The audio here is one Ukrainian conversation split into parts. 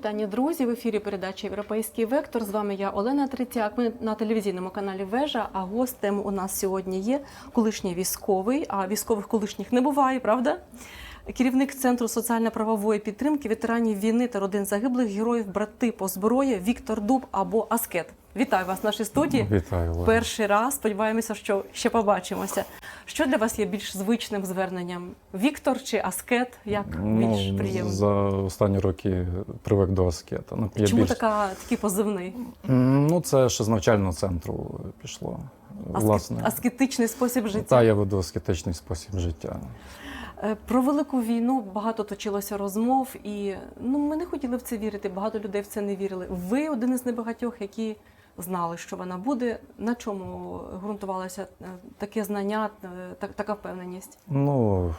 вітання, друзі! В ефірі передача Європейський вектор. З вами я Олена Третяк. Ми на телевізійному каналі Вежа. А гостем у нас сьогодні є колишній військовий. А військових колишніх не буває, правда? Керівник центру соціально-правової підтримки ветеранів війни та родин загиблих героїв брати по зброї Віктор Дуб або Аскет. Вітаю вас в нашій студії. Вітаю Олена. Перший раз сподіваємося, що ще побачимося. Що для вас є більш звичним зверненням? Віктор чи Аскет? Як більш приємно? Ну, За останні роки привик до аскета. Ну, я Чому більш- така такий позивний? Ну, це ще з навчального центру пішло. Аскет- Власне. Аскетичний спосіб життя. Та я веду аскетичний спосіб життя. Е, Про велику війну багато точилося розмов, і ну ми не хотіли в це вірити. Багато людей в це не вірили. Ви один із небагатьох, які знали, що вона буде. На чому ґрунтувалося е, таке знання, е, так, така впевненість? Ну,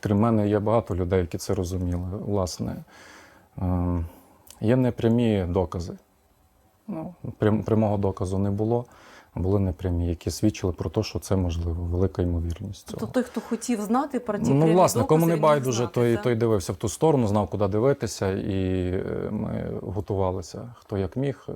крім мене, є багато людей, які це розуміли. Власне, Ем, є непрямі докази. Ну, прям- прямого доказу не було. Були непрямі, які свідчили про те, що це можливо, велика ймовірність цього. Тобто той, хто хотів знати про ті Ну, власне, докази, кому не байдуже, знати, той, той дивився в ту сторону, знав, куди дивитися, і е, ми готувалися хто як міг,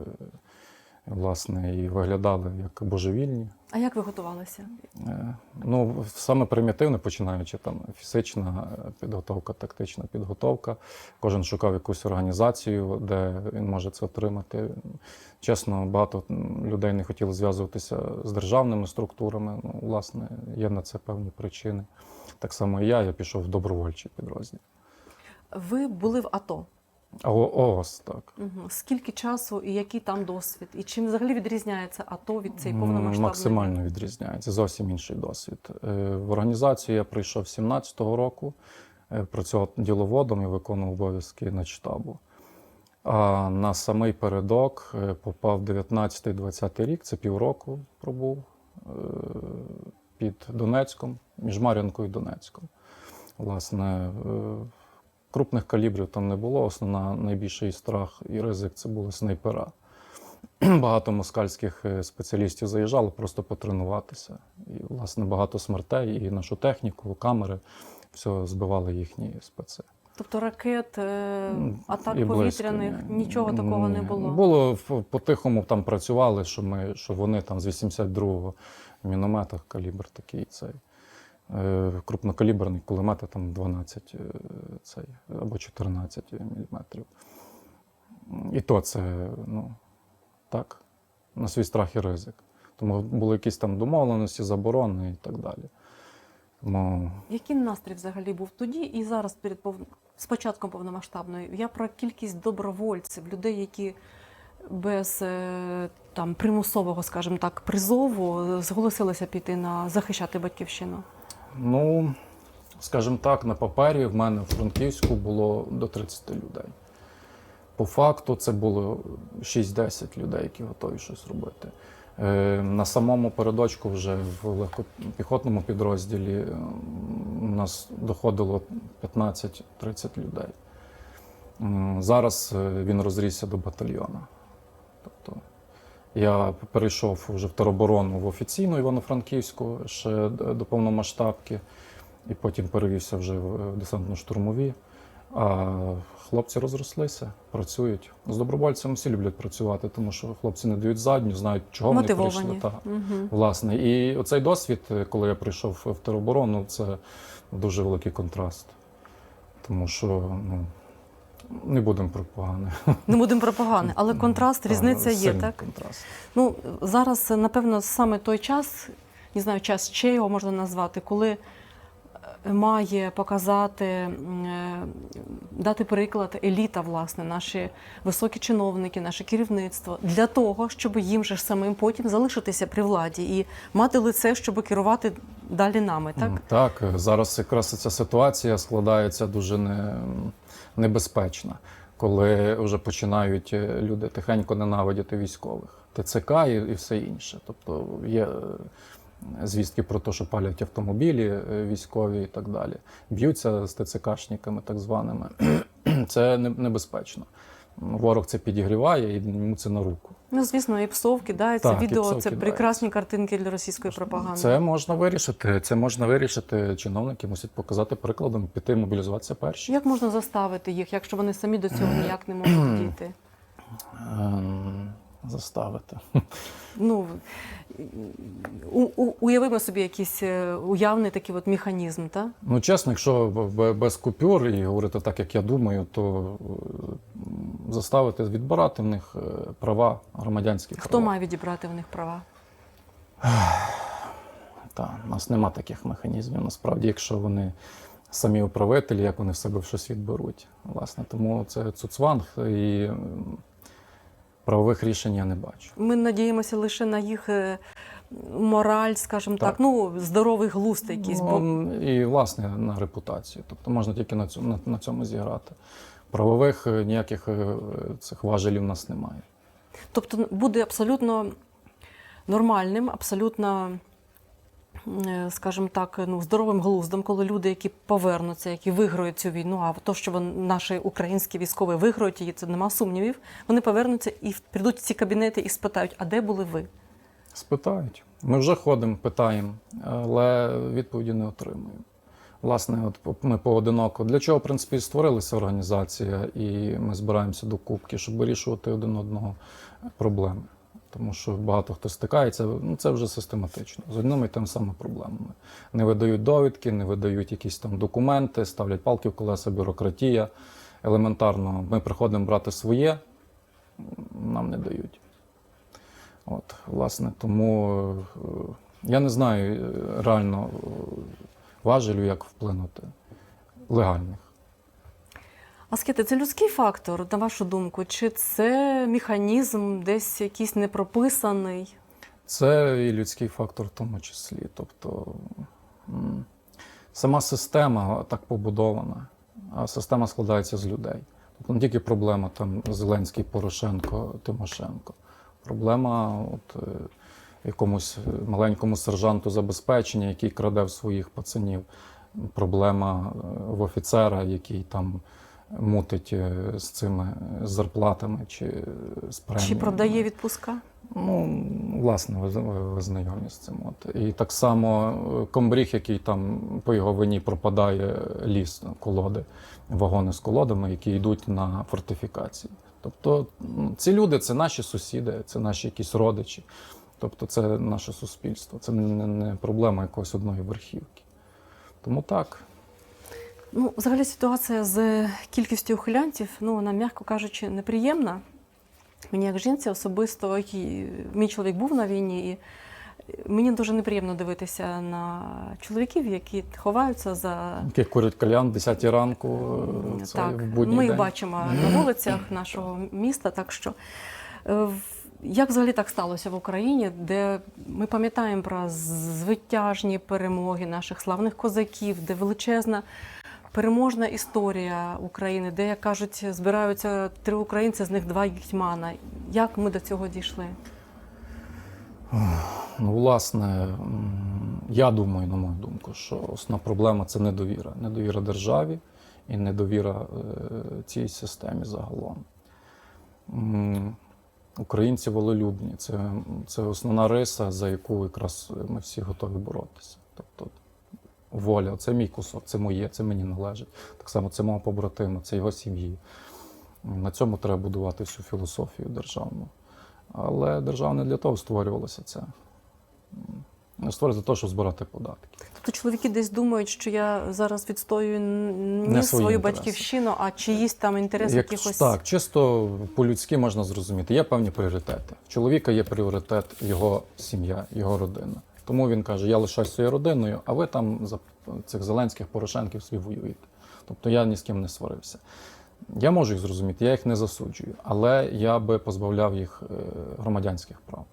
власне, і виглядали як божевільні. А як ви готувалися? Е, Ну, саме примітивне, починаючи там фізична е, підготовка, тактична підготовка. Кожен шукав якусь організацію, де він може це отримати. Чесно, багато людей не хотіли зв'язуватися з державними структурами. Ну, власне, є на це певні причини. Так само і я, я пішов в добровольчий підрозділ. Ви були в АТО. О- ООС, так. Угу. Скільки часу і який там досвід? І чим взагалі відрізняється АТО від цієї повномасштабної? Максимально відрізняється. Зовсім інший досвід. Е, В організацію я прийшов 17-го року, е, працював діловодом і виконував обов'язки начштабу. А на самий передок е, попав 19-20 рік, це півроку пробув під Донецьком, між Мар'янкою і Донецьком. Власне, крупних калібрів там не було. Основна найбільший страх і ризик це були снайпера. Багато москальських е, спеціалістів заїжджало просто потренуватися. І, власне, багато смертей, і нашу техніку, камери, все збивали їхні спеці. Тобто ракет, е, атак І близько, повітряних, ні. нічого такого не Ні. було. Було по-тихому там працювали, що ми, що вони там з 82-го міномета, калібр такий цей. Е, Крупнокаліберний кулемети там 12 е, цей, або 14 міліметрів. І то це, ну, так, на свій страх і ризик. Тому були якісь там домовленості, заборони і так далі. Тому Який настрій взагалі був тоді і зараз перед пов... з початком повномасштабної? Я про кількість добровольців, людей, які без е, там примусового, скажімо так, призову зголосилися піти на захищати батьківщину. Ну, скажімо так, на папері в мене в Франківську було до 30 людей. По факту це було 6-10 людей, які готові щось робити. Е, На самому передочку вже в легкопіхотному підрозділі е, у нас доходило 15-30 людей. Зараз е, він розрісся до батальйона. Я перейшов вже в тероборону в офіційну Івано-Франківську ще до повномасштабки, і потім перевівся вже в е, десантно-штурмові. А хлопці розрослися, працюють. З добровольцями всі люблять працювати, тому що хлопці не дають задню, знають, чого вони прийшли. Та, Угу. власне. І оцей досвід, е, коли я прийшов в тероборону, це дуже великий контраст. Тому що ну, не будемо про погане. Не будемо про погане, але контраст, Та, різниця є, сильний так? Контраст. Ну, зараз, напевно, саме той час, не знаю, час ще його можна назвати, коли е, має показати, е, дати приклад еліта, власне, наші високі чиновники, наше керівництво, для того, щоб їм же самим потім залишитися при владі і мати лице, щоб керувати далі нами, так? Так, зараз якраз ця ситуація складається дуже не, небезпечна, коли вже починають е, люди тихенько ненавидіти військових, ТЦК і, і все інше. Тобто є е, звістки про те, що палять автомобілі е, військові і так далі. Б'ються з ТЦКшниками, так званими. Це небезпечно. Ворог це підігріває і йому це на руку. Ну, звісно, і псов кидається, Так, і відео псов це кидають. прекрасні картинки для російської пропаганди. Це можна вирішити. Це можна вирішити. Чиновники мусять показати прикладом, піти мобілізуватися перші. Як можна заставити їх, якщо вони самі до цього ніяк не можуть дійти? Заставити. Ну, у, у, уявимо собі якийсь е, уявний такий от механізм, так? Ну, чесно, якщо без купюр і говорити так, як я думаю, то е, заставити відбирати в них е, права, громадянські Хто права. має відібрати в них права? Та, у нас нема таких механізмів. Насправді, якщо вони самі управителі, як вони в себе щось відберуть. Власне, тому це цуцванг і правових рішень я не бачу. Ми надіємося лише на їх е, мораль, скажімо так, Так. ну, здоровий глузд якийсь. Ну, і власне на репутацію. Тобто можна тільки на цьому, на, на цьому зіграти. Правових е, ніяких е, цих важелів у нас немає. Тобто буде абсолютно нормальним, абсолютно, скажімо так, ну, здоровим глуздом, коли люди, які повернуться, які виграють цю війну, а то, що вони, наші українські військові виграють її, це нема сумнівів, вони повернуться і прийдуть в ці кабінети і спитають, а де були ви? Спитають. Ми вже ходимо, питаємо, але відповіді не отримуємо. Власне, от ми поодиноко. Для чого, в принципі, створилася організація, і ми збираємося до кубки, щоб вирішувати один одного проблеми. Тому що багато хто стикається, ну це вже систематично, з одними і тими самими проблемами. Не видають довідки, не видають якісь там документи, ставлять палки в колеса, бюрократія. Елементарно, ми приходимо брати своє, нам не дають. От, власне, тому е, я не знаю е, реально е, важелю, як вплинути легальних. Аскети, це людський фактор, на вашу думку, чи це механізм десь якийсь непрописаний? Це і людський фактор в тому числі. Тобто сама система так побудована, а система складається з людей. Тобто не тільки проблема там Зеленський, Порошенко, Тимошенко. Проблема от, е, якомусь маленькому сержанту забезпечення, який краде в своїх пацанів. Проблема е, в офіцера, який там мутить е, з цими зарплатами чи з преміями. Чи продає відпуска? Ну, власне, ви, ви, ви знайомі з цим. От. І так само е, комбріг, який там по його вині пропадає ліс, колоди, вагони з колодами, які йдуть на фортифікації. Тобто ці люди це наші сусіди, це наші якісь родичі. Тобто це наше суспільство. Це не, не проблема якоїсь одної верхівки. Тому так. Ну, взагалі ситуація з кількістю ухилянтів, ну, вона, м'яко кажучи, неприємна. Мені як жінці особисто, який мій чоловік був на війні, і мені дуже неприємно дивитися на чоловіків, які ховаються за Які курять кальян в 10 ранку. е, Це так. в будній Ми їх бачимо на вулицях нашого міста. Так що е, як взагалі так сталося в Україні, де ми пам'ятаємо про звитяжні перемоги наших славних козаків, де величезна переможна історія України, де, як кажуть, збираються три українці, з них два гетьмана. Як ми до цього дійшли? Ну, власне, я думаю, на мою думку, що основна проблема це недовіра. Недовіра державі і недовіра е, цій системі загалом. Українці волелюбні. Це, це основна риса, за яку якраз ми всі готові боротися. Тобто воля, це мій кусок, це моє, це мені належить. Так само це мого побратима, це його сім'ї. На цьому треба будувати всю філософію державну. Але держава не для того створювалася це. М, Створюється для того, щоб збирати податки. Тобто чоловіки десь думають, що я зараз відстоюю Не не свою інтереси. батьківщину, а чиїсь там інтерес Як, якихось. Так, чисто по-людськи можна зрозуміти. Є певні пріоритети. В чоловіка є пріоритет його сім'я, його родина. Тому він каже: я лишаюсь своєю родиною, а ви там за цих зеленських порошенків свій воюєте. Тобто я ні з ким не сварився. Я можу їх зрозуміти, я їх не засуджую, але я би позбавляв їх е, громадянських прав.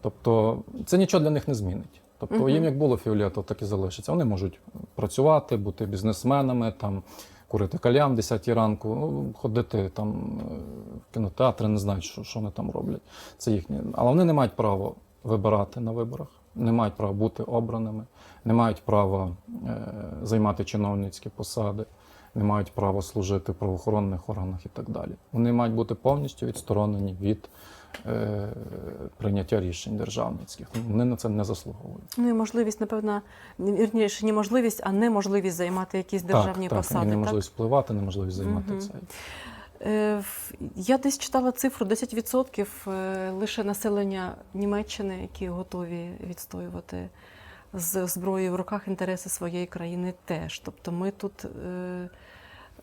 Тобто це нічого для них не змінить. Тобто їм як було фіолетово, так і залишиться. Вони можуть працювати, бути бізнесменами, там, курити кальян в 10 ранку, ну, ходити там е, в кінотеатри, не знають, що, що вони там роблять. Це їхнє. Але вони не мають права вибирати на виборах, не мають права бути обраними, не мають права е, займати чиновницькі посади, не мають права служити в правоохоронних органах і так далі. Вони мають бути повністю відсторонені від е, прийняття рішень державницьких. Вони на це не заслуговують. Ну і можливість, напевно, вірніше, не можливість, а неможливість займати якісь державні так, посади. і так? неможливість впливати, неможливість займати Мгм. цей. Е, Я десь читала цифру 10% е, лише населення Німеччини, які готові відстоювати з зброєю в руках інтереси своєї країни теж. Тобто ми тут е,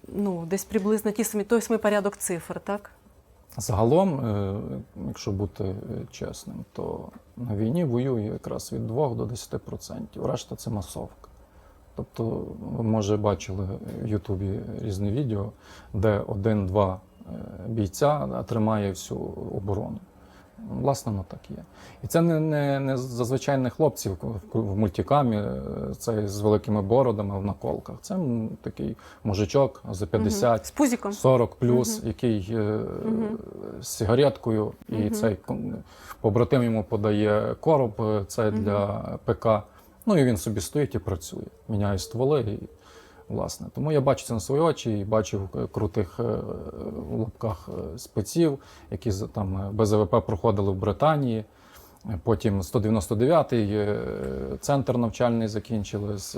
ну, десь приблизно ті самі, той самий порядок цифр, так? Загалом, якщо бути чесним, то на війні воює якраз від 2 до 10%. Решта це масовка. Тобто, ви може бачили в Ютубі різні відео, де один-два е, бійця тримає всю оборону. Власне, воно так є. І це не, не, не зазвичай не хлопці в, в мультикамі, е, це з великими бородами в наколках. Це такий мужичок за 50, З пузіком. 40 плюс, який е, з сигареткою, і цей побратим йому подає короб, е, це для ПК. Ну і він собі стоїть і працює, міняє стволи. І, власне. Тому я бачу це на свої очі і бачив крутих е, в лапках е, спеців, які там е, БЗВП проходили в Британії. Потім 199-й е, центр навчальний закінчили з,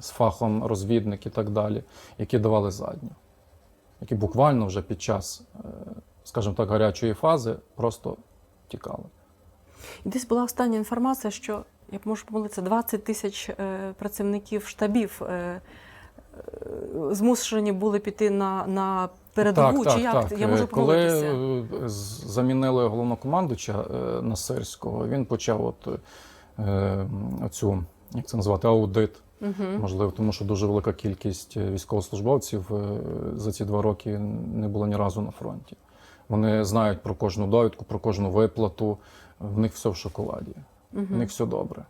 з фахом розвідник і так далі, які давали задню, які буквально вже під час, скажімо так, гарячої фази просто тікали. І десь була остання інформація, що я можу помилитися, 20 тисяч е, працівників штабів е, е, змушені були піти на, на передову. Чи як? Я можу Коли помилитися. з- замінили головнокомандувача е, Насирського, він почав от оцю, як це назвати, аудит. Угу. Можливо, тому що дуже велика кількість військовослужбовців за ці два роки не було ні разу на фронті. Вони знають про кожну довідку, про кожну виплату. В них все в шоколаді, в них все добре.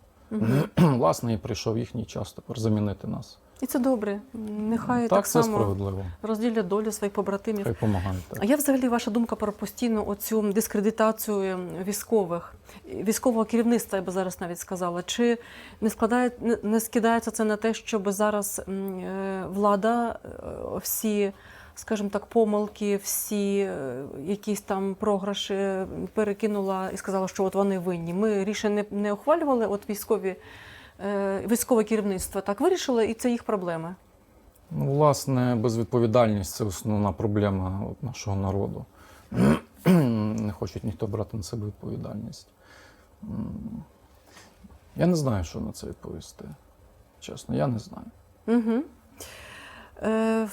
Власне, і прийшов їхній час тепер замінити нас. І це добре. Нехай так, так, само справедливо. розділять долю своїх побратимів. Хай допомагають. А я взагалі ваша думка про постійну оцю дискредитацію військових, військового керівництва, я би зараз навіть сказала. Чи не складає не, не скидається це на те, щоб зараз е, влада е, всі, скажімо так, помилки, всі е, якісь там програші перекинула і сказала, що от вони винні. Ми рішення не, не ухвалювали, от військові. е, Військове керівництво так вирішило, і це їх проблеми. Ну, власне, безвідповідальність це основна проблема нашого народу. Не хочуть ніхто брати на себе відповідальність. Я не знаю, що на це відповісти. Чесно, я не знаю. Угу. Е,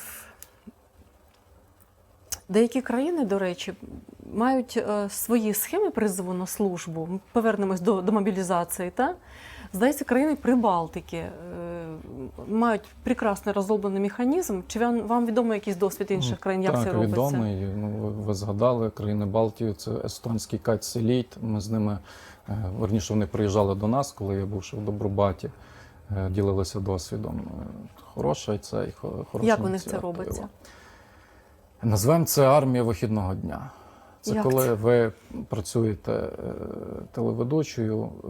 деякі країни, до речі, мають е, свої схеми призову на службу. Ми повернемось до, до мобілізації. Та? Здається, країни Прибалтики е, мають прекрасно розроблений механізм. Чи вам, вам відомо якийсь досвід інших країн, як так, це робиться? відомий. Ну, ви, ви згадали країни Балтії, це естонський кайтселіт. Ми з ними, е, верніше, вони приїжджали до нас, коли я був ще в Добробаті, ділилися досвідом. Хороша це і хороша Як у них це робиться? Назвемо це армія вихідного дня. Це Як коли це? ви працюєте е, телеведучою, е,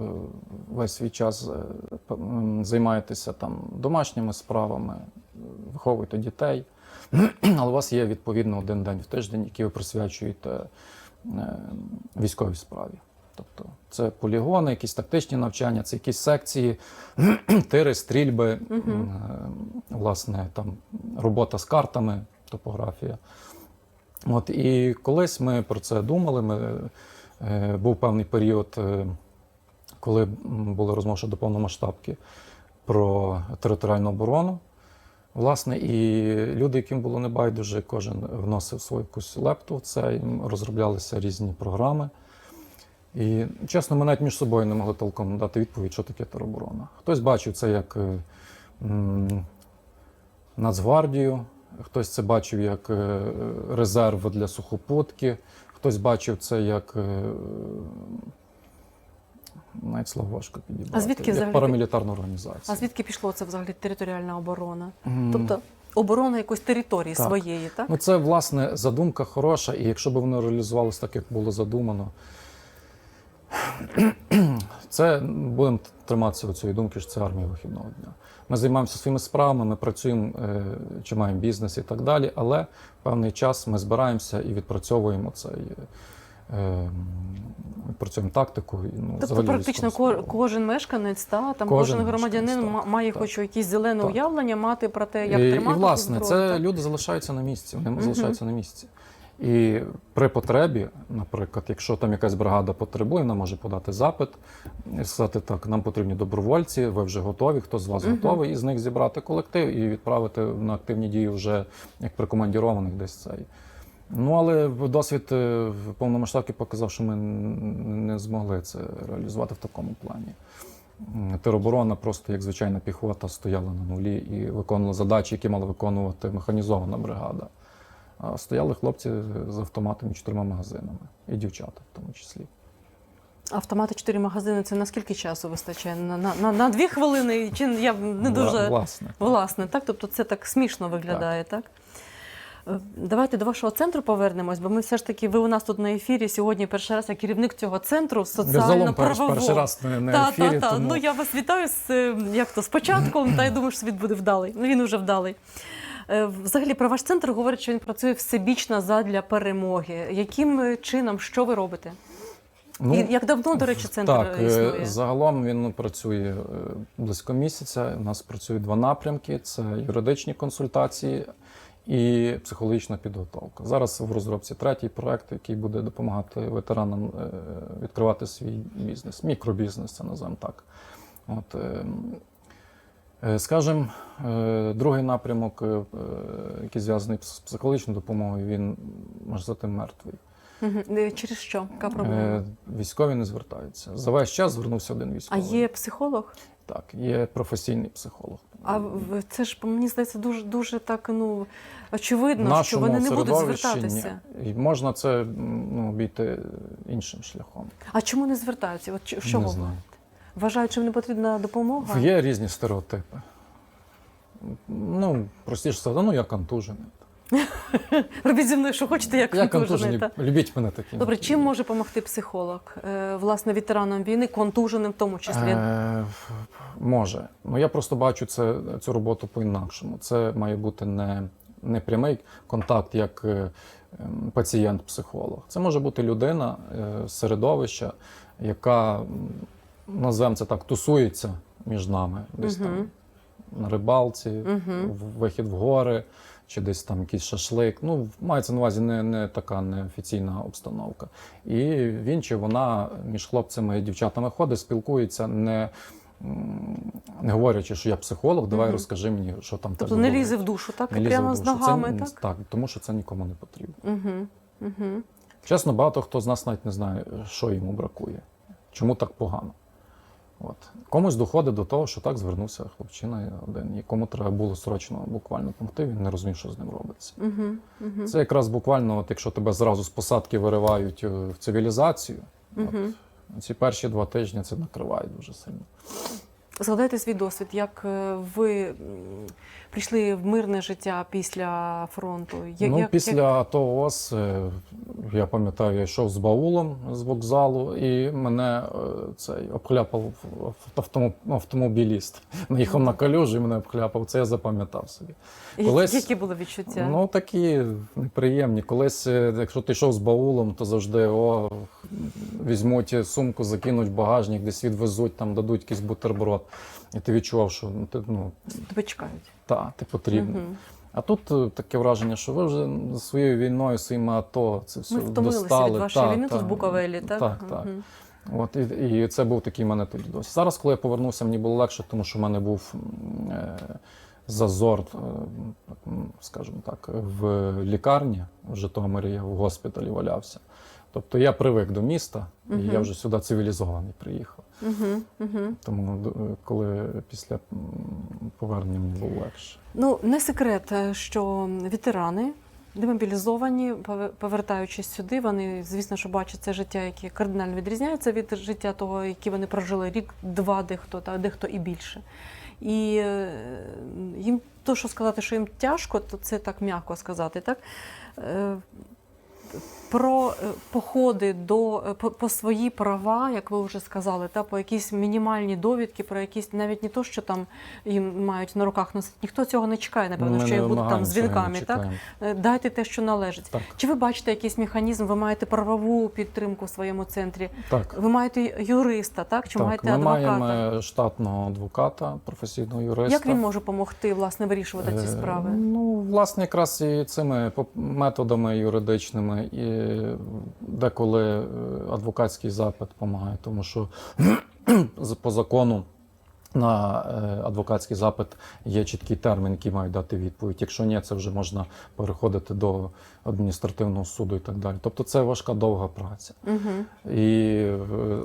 весь свій час е, займаєтеся там домашніми справами, виховуєте дітей, але у вас є відповідно один день в тиждень, який ви присвячуєте військовій справі. Тобто це полігони, якісь тактичні навчання, це якісь секції, тири, стрільби, е, власне, там робота з картами, топографія. От, і колись ми про це думали. Ми, е, був певний період, е, коли були розмови щодо повномасштабки про територіальну оборону. Власне, і люди, яким було небайдуже, кожен вносив свою якусь лепту в це, і розроблялися різні програми. І чесно, ми навіть між собою не могли толком дати відповідь, що таке тероборона. Хтось бачив це як м, Нацгвардію, хтось це бачив як е, резерв для сухопутки, хтось бачив це як. е, Навіть слово важко підібрати. А звідки як взагалі- парамілітарна організація. А звідки пішло це взагалі територіальна оборона? М, Тобто оборона якоїсь території Так. своєї, так? Ну, це, власне, задумка хороша, і якщо б воно реалізувалося так, як було задумано, це будемо триматися цієї думки, що це армія вихідного дня. Ми займаємося своїми справами, ми працюємо е, чи маємо бізнес і так далі, але певний час ми збираємося і відпрацьовуємо цей. е, Відпрацюємо тактику. і, Ну, Тобто взагалі практично ко- кожен мешканець, та, там Кожен кожен, громадянин мешканець, ма- так, має так. хоч якісь зелене Так. уявлення, мати про те, як і, тримати і власне, зброю, це так? люди залишаються на місці. Вони Мгм. залишаються на місці. І при потребі, наприклад, якщо там якась бригада потребує, вона може подати запит і сказати, так, нам потрібні добровольці, ви вже готові, хто з вас Мгм. готовий, і з них зібрати колектив і відправити на активні дії вже як прикомандірованих десь цей. Ну, але досвід е, в повномасштабці показав, що ми не змогли це реалізувати в такому плані. Тероборона просто як звичайна піхота стояла на нулі і виконувала задачі, які мала виконувати механізована бригада. Стояли хлопці з автоматами чотирма магазинами, і дівчата в тому числі. Автомати чотири магазини це на скільки часу вистачає? На, на, на, на дві хвилини? Чи я не дуже власне. власне, так? Тобто це так смішно виглядає, так? Е, Давайте до вашого центру повернемось, бо ми все ж таки, ви у нас тут на ефірі сьогодні перший раз, як керівник цього центру соціально-правового. перший раз не на Та, ефірі, та, та. тому Ну я вас вітаю з е, як то з початком, та я думаю, що світ буде вдалий. Ну він уже вдалий. Е, Взагалі про ваш центр говорять, що він працює всебічно задля перемоги. Яким е, чином, що ви робите? ну, І як давно, до речі, центр так, е, існує? загалом він працює близько місяця. У нас працюють два напрямки: це юридичні консультації і психологічна підготовка. Зараз в розробці третій проект, який буде допомагати ветеранам відкривати свій бізнес, мікробізнес, це називаємо так. От, е, е, Скажем, е, другий напрямок, е, е, який зв'язаний з психологічною допомогою, він можна сказати мертвий. Е, Через що? Яка проблема? Е, Військові не звертаються. За весь час звернувся один військовий. А є психолог? Так, є професійний психолог. А це ж мені здається дуже дуже так ну очевидно, В що вони не будуть звертатися. ні. І можна це ну, обійти іншим шляхом. А чому не звертаються? От що не знаю. Вважають, що їм не потрібна допомога? Є різні стереотипи. Ну, простіше сказати, ну я контужений. Робіть зі мною, що хочете, як Я контужений. контужений, любіть мене таким. Добре, чим може допомогти психолог? Е, власне, ветеранам війни, контуженим в тому числі. Е, може. Ну я просто бачу це, цю роботу по-інакшому. Це має бути не, не прямий контакт як е, ем, пацієнт-психолог. Це може бути людина е, з середовища, яка, м, назвемо це так, тусується між нами. Десь Мгм. там на рибалці, в- вихід в гори. Чи десь там якийсь шашлик. Ну, мається на увазі не, не така неофіційна обстановка. І він чи вона між хлопцями і дівчатами ходить, спілкується, не, не говорячи, що я психолог, давай Мгм. розкажи мені, що там Тобто не лізе в душу, так? Не Прямо в з душу. Це ногами, н- так? Так, тому що це нікому не потрібно. Угу. Угу. Чесно, багато хто з нас навіть не знає, що йому бракує, чому так погано. От. Комусь доходить до того, що так звернувся хлопчина один, якому треба було срочно буквально помогти, він не розумів, що з ним робиться. Угу. Угу. Це якраз буквально, от якщо тебе зразу з посадки виривають е, в цивілізацію, Угу. от, ці перші два тижні це накриває дуже сильно. Згадайте свій досвід, як е, ви прийшли в мирне життя після фронту? Я- ну, як- після як- АТО ООС, е, я пам'ятаю, я йшов з баулом з вокзалу, і мене е, цей обхляпав автомобіліст. Наїхав на калюжу і мене обхляпав. Це я запам'ятав собі. колись- Які були відчуття? Ну, такі неприємні. Колись, якщо ти йшов з баулом, то завжди о, візьмуть сумку, закинуть багажник, десь відвезуть, там дадуть якийсь бутерброд. І ти відчував, що ну, ти, ну, Тебе чекають. та, ти потрібний. Мгм. А тут е, таке враження, що ви вже своєю війною, своїми АТО це все Ми втомилися достали. від вашої Та, війни тут та. в Буковелі, так? Так, так. От, і, і це був такий в мене тоді досвід. Зараз, коли я повернувся, мені було легше, тому що в мене був е, зазор, е, скажімо так, в лікарні в Житомирі, я в госпіталі валявся. Тобто я привик до міста, і я вже сюди цивілізований приїхав. Мгм. Мгм. Тому коли після повернення мені було легше. Ну, не секрет, е, що ветерани демобілізовані, повертаючись сюди, вони, звісно, що бачать це життя, яке кардинально відрізняється від життя того, яке вони прожили рік, два, дехто, та дехто і більше. І е, їм то, що сказати, що їм тяжко, то це так м'яко сказати, так? Е, про е, походи до е, по, по свої права, як ви вже сказали, та по якісь мінімальні довідки, про якісь навіть не то, що там їм мають на руках носити. Ніхто цього не чекає, напевно, Ми що їх будуть там з вінками. Так. Е, дайте те, що належить. Так, Чи ви бачите якийсь механізм? Ви маєте правову підтримку в своєму центрі? так. Ви маєте юриста, так чи так, маєте ми адвоката? маємо штатного адвоката, професійного юриста. Як він може допомогти власне вирішувати ці Е, справи? Ну, власне, якраз і цими методами юридичними, і деколи е, адвокатський запит допомагає, тому що по закону на е, адвокатський запит є чіткий термін, який мають дати відповідь. Якщо ні, це вже можна переходити до адміністративного суду і так далі. Тобто це важка довга праця. Угу, І е,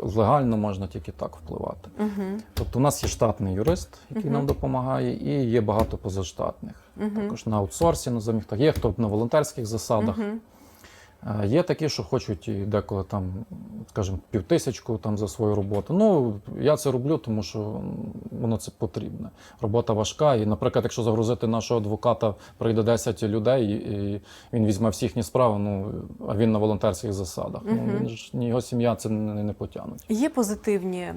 легально можна тільки так впливати. угу, Тобто, у нас є штатний юрист, який Мгм. нам допомагає, і є багато позаштатних. угу, Також на аутсорсі, на заміхтах. Є хто на волонтерських засадах. угу. Є такі, що хочуть і деколи там, скажімо, півтисячку там за свою роботу. Ну, я це роблю, тому що воно це потрібне. Робота важка. І, наприклад, якщо загрузити нашого адвоката, прийде 10 людей, і він візьме всі їхні справи, ну а він на волонтерських засадах. Мгм. Ну він ж ні його сім'я це не, не потягнуть. Є позитивні е,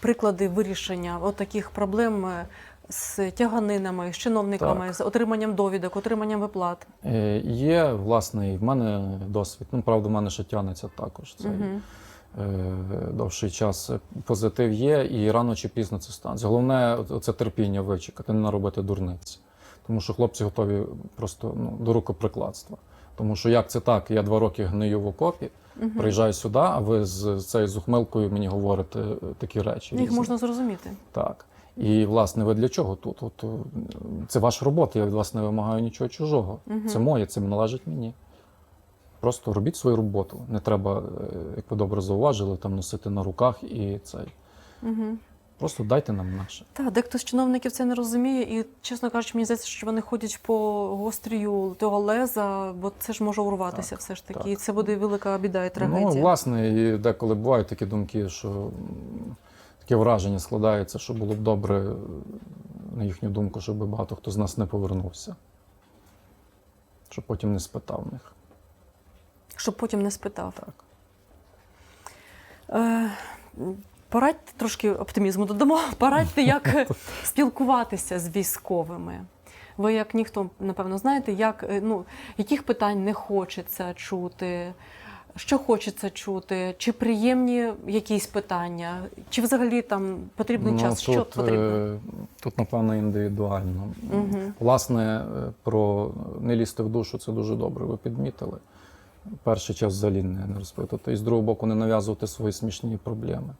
приклади вирішення от таких проблем е, з тяганинами, з чиновниками, Так. з отриманням довідок, отриманням виплат. Е, Є, власне, і в мене досвід. Ну, правда, в мене ще тягнеться також. Цей Угу. довший час позитив є, і рано чи пізно це станеться. Головне це терпіння вичекати, не наробити дурниці. Тому що хлопці готові просто ну, до рукоприкладства. Тому що як це так? Я два роки гнию в окопі, приїжджаю сюди, а ви з цією зухмилкою мені говорите е, такі речі. Їх різні. можна зрозуміти. Так. І, власне, ви для чого тут? От, е, це ваша робота, я від вас не вимагаю нічого чужого. Мгм. Це моє, це належить мені. Просто робіть свою роботу. Не треба, е, як ви добре зауважили, там носити на руках і цей. Угу. Просто дайте нам наше. Так, дехто з чиновників це не розуміє, і, чесно кажучи, мені здається, що вони ходять по гострію того леза, бо це ж може урватися Так, все ж таки. так. І це буде велика біда і трагедія. Ну, власне, і деколи бувають такі думки, що таке враження складається, що було б добре, на їхню думку, щоб багато хто з нас не повернувся. Щоб потім не спитав них. Щоб потім не спитав. Так. Е, порадьте трошки оптимізму додамо. Порадьте, як спілкуватися з військовими. Ви, як ніхто, напевно, знаєте, як, е, ну, яких питань не хочеться чути, що хочеться чути, чи приємні якісь питання, чи взагалі там потрібний час, що Ну, потрібно? е, тут, напевно, індивідуально. Мгм. Власне, е, про не лізти в душу це дуже добре. Ви підмітили. Перший час взагалі не, не розпитувати. І з другого боку, не нав'язувати свої смішні проблеми.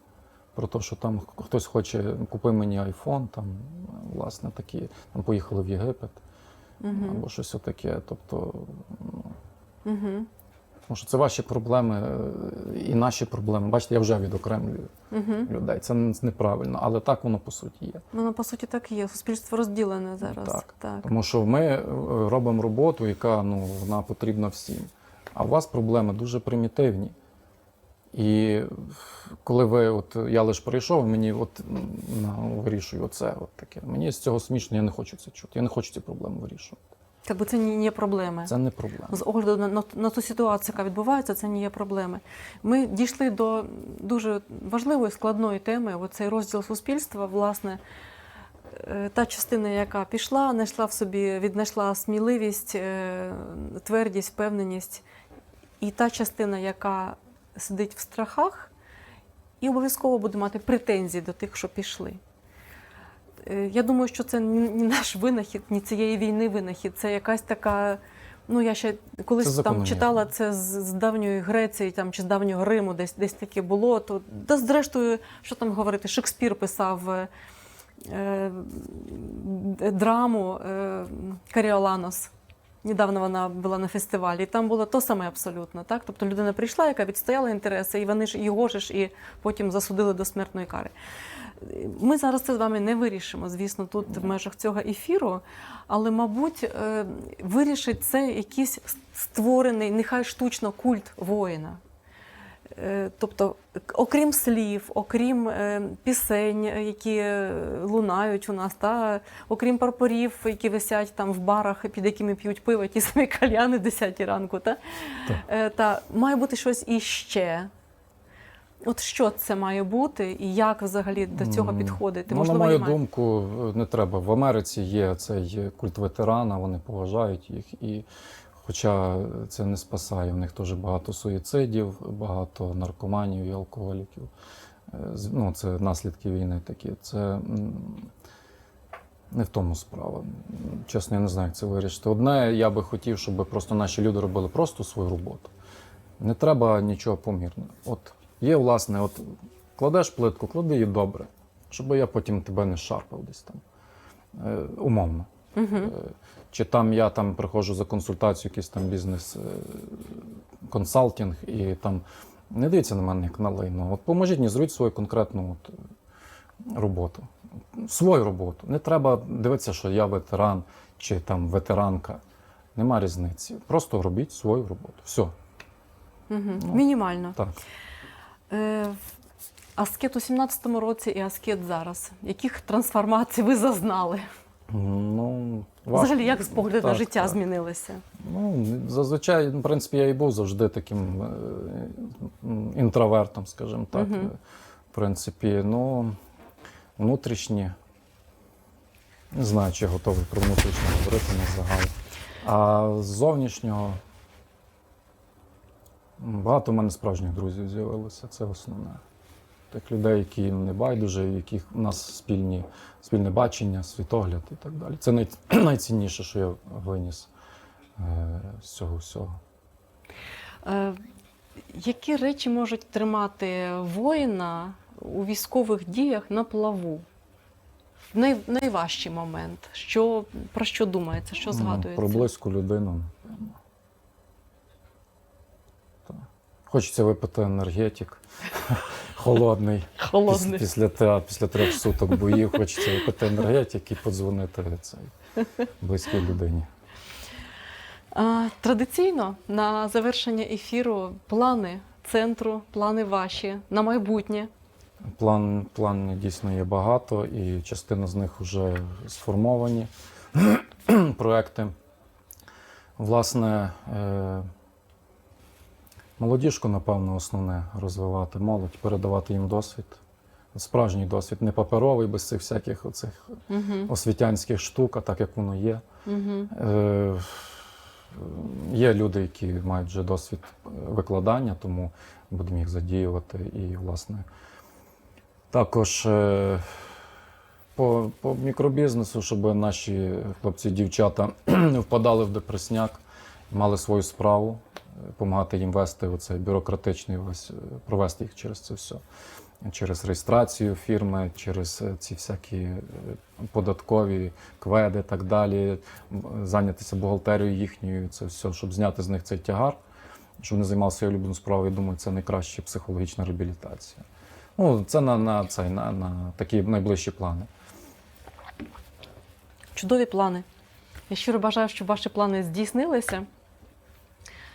Про те, що там хтось хоче, купи мені айфон, там, власне, такі, там поїхали в Єгипет Мгм. або щось таке. Тобто, ну, Мгм. Тому що це ваші проблеми е, і наші проблеми. Бачите, я вже відокремлюю Мгм. людей. Це неправильно, але так воно по суті є. Воно по суті так і є. Суспільство розділене зараз. Так. так. Тому що ми е, робимо роботу, яка ну, вона потрібна всім. А у вас проблеми дуже примітивні. І коли ви, от я лише прийшов, мені от на, вирішую оце, от таке. Мені з цього смішно, я не хочу це чути. Я не хочу ці проблеми вирішувати. Так би це не є проблеми. Це не проблема. З огляду на, на, на ту ситуацію, яка відбувається, це не є проблеми. Ми дійшли до дуже важливої складної теми. Оцей розділ суспільства, власне, е, та частина, яка пішла, знайшла в собі, віднайшла сміливість, е, твердість, впевненість, і та частина, яка сидить в страхах, і обов'язково буде мати претензії до тих, що пішли. Е, Я думаю, що це ні наш винахід, ні цієї війни винахід. Це якась така. Ну, я ще колись Це там читала це з, з давньої Греції там, чи з давнього Риму, десь, десь таке було. То, та зрештою, що там говорити, Шекспір писав е, е, драму е, Каріоланос. Недавно вона була на фестивалі, і там було то саме абсолютно. Так? Тобто людина прийшла, яка відстояла інтереси, і вони ж його ж і потім засудили до смертної кари. Ми зараз це з вами не вирішимо, звісно, тут в межах цього ефіру, але, мабуть, е, вирішить це якийсь створений, нехай штучно культ воїна. Е, Тобто, окрім слів, окрім е, пісень, які лунають у нас, та окрім прапорів, які висять там в барах, під якими п'ють пиво, ті самі кальяни 10 ранку, та, Так. Та має бути щось іще. От що це має бути, і як взагалі до цього підходити? Ну, на мою немає. думку, не треба. В Америці є цей культ ветерана, вони поважають їх. І хоча це не спасає, в них теж багато суїцидів, багато наркоманів і алкоголіків. Е, Ну, це наслідки війни такі. Це не в тому справа. Чесно, я не знаю, як це вирішити. Одне, я би хотів, щоб просто наші люди робили просто свою роботу. Не треба нічого помірно. От є, власне, от кладеш плитку, клади її добре, щоб я потім тебе не шарпав десь там. Е, умовно. Угу. Е, Чи там я там приходжу за консультацію, якийсь там бізнес е, консалтинг, і там не дивіться на мене як на лайно. От поможіть мені зробіть свою конкретну от, роботу. Свою роботу. Не треба дивитися, що я ветеран чи там ветеранка. Нема різниці. Просто робіть свою роботу. Все. Угу. Мінімально. Так. Е, аскет у 17-му році і аскет зараз. Яких трансформацій ви зазнали? Ну, важко. Взагалі, як погляд на Так, життя так. змінилися? Ну, зазвичай, в принципі, я і був завжди таким е, інтровертом, скажімо так. Е, В принципі, ну, внутрішні. Не знаю, чи готовий про внутрішнє говорити на загал. А з зовнішнього багато в мене справжніх друзів з'явилося. Це основне. Тих людей, які не байдуже, яких у нас спільні, спільне бачення, світогляд і так далі. Це най, найцінніше, що я виніс е, з цього всього. Е, які речі можуть тримати воїна у військових діях на плаву? В най, найважчий момент. Що, про що думається, що Ну, згадується? Про близьку людину, напевно. Так. Хочеться випити енергетик холодний. Холодний. Після, після, після трьох суток боїв хочеться випити енергетик і подзвонити цій близькій людині. Традиційно на завершення ефіру плани центру, плани ваші на майбутнє. План, план дійсно є багато, і частина з них вже сформовані проекти. Власне, е, молодіжку, напевно, основне розвивати молодь, передавати їм досвід. Справжній досвід, не паперовий, без цих всяких оцих Угу. освітянських штук, а так як воно є. Угу. Е, Є люди, які мають вже досвід викладання, тому будемо їх задіювати. І, власне, також е, по, по мікробізнесу, щоб наші хлопці і дівчата не впадали в депресняк, мали свою справу, допомагати їм вести оцей бюрократичний весь, е, провести їх через це все. Через реєстрацію фірми, через е, ці всякі е, податкові кведи і так далі, зайнятися бухгалтерією їхньою, це все, щоб зняти з них цей тягар, щоб вони займалися улюбленою справою. Я думаю, це найкраща психологічна реабілітація. Ну, це на, на, цей, на, на такі найближчі плани. Чудові плани. Я щиро бажаю, щоб ваші плани здійснилися,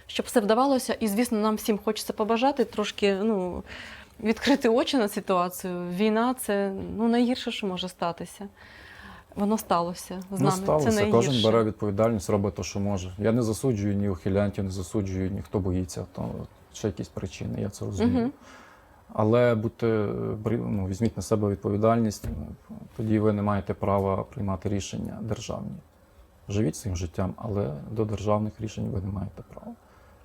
щоб все вдавалося. І, звісно, нам всім хочеться побажати трошки ну, відкрити очі на ситуацію. Війна це ну, найгірше, що може статися. Воно сталося з Ну, сталося, це кожен бере відповідальність, робить те, що може. Я не засуджую ні ухилянтів, не засуджую ні хто боїться, то ще якісь причини, я це розумію. Мгм. Але будьте, ну, візьміть на себе відповідальність, тоді ви не маєте права приймати рішення державні. Живіть своїм життям, але до державних рішень ви не маєте права.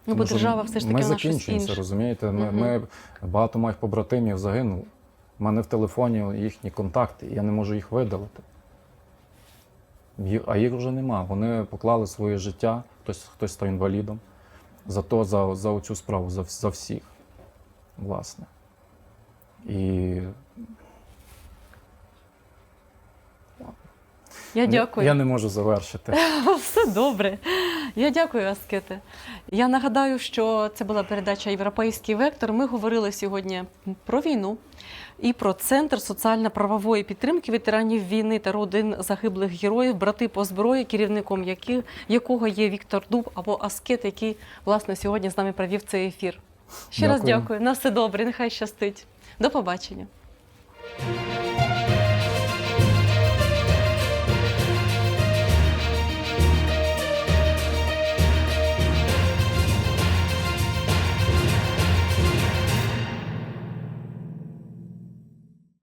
Ну, бо держава все ж таки ми закінчуємося, розумієте? Ми, Мгм. ми багато моїх побратимів загинуло. У мене в телефоні їхні контакти, я не можу їх видалити. А їх вже нема. Вони поклали своє життя, хтось, хтось став інвалідом. За то, за, за оцю справу, за, за всіх. Власне. І Я дякую. Я не можу завершити. Все добре. Я дякую, Аскете. Я нагадаю, що це була передача Європейський вектор. Ми говорили сьогодні про війну і про центр соціально-правової підтримки ветеранів війни та родин загиблих героїв, брати по зброї, керівником які, якого є Віктор Дуб або Аскет, який власне сьогодні з нами провів цей ефір. Ще раз Дякую. дякую. На все добре, нехай щастить. До побачення.